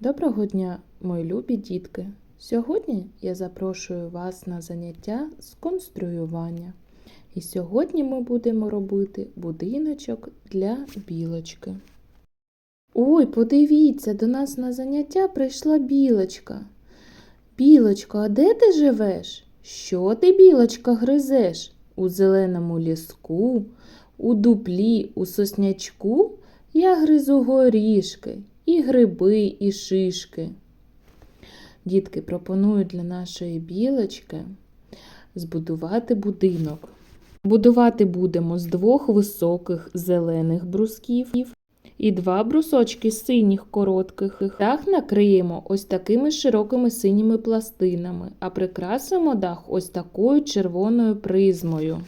Доброго дня, мої любі дітки! Сьогодні я запрошую вас на заняття з конструювання. І сьогодні ми будемо робити будиночок для білочки. Ой, подивіться, до нас на заняття прийшла білочка. Білочко, а де ти живеш? Що ти, білочка, гризеш? У зеленому ліску, у дуплі, у соснячку я гризу горішки, і гриби, і шишки. Дітки, пропоную для нашої білочки збудувати будинок. Будувати будемо з двох високих зелених брусків і два брусочки синіх коротких. Дах накриємо ось такими широкими синіми пластинами, а прикрасимо дах ось такою червоною призмою.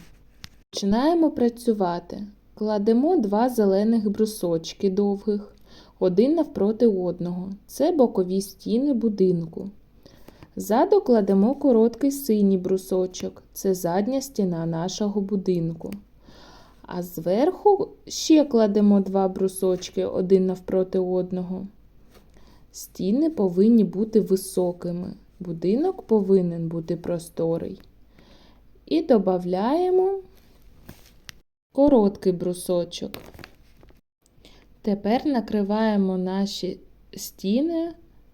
Починаємо працювати. Кладемо два зелених брусочки довгих, один навпроти одного. Це бокові стіни будинку. Ззаду кладемо короткий синій брусочок. Це задня стіна нашого будинку. А зверху ще кладемо два брусочки один навпроти одного. Стіни повинні бути високими. Будинок повинен бути просторий. І додаємо короткий брусочок. Тепер накриваємо наші стіни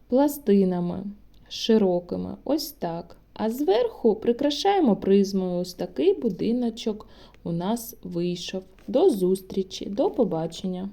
пластинами широкими, ось так. А зверху прикрашаємо призмою. Ось такий будиночок у нас вийшов. До зустрічі, до побачення!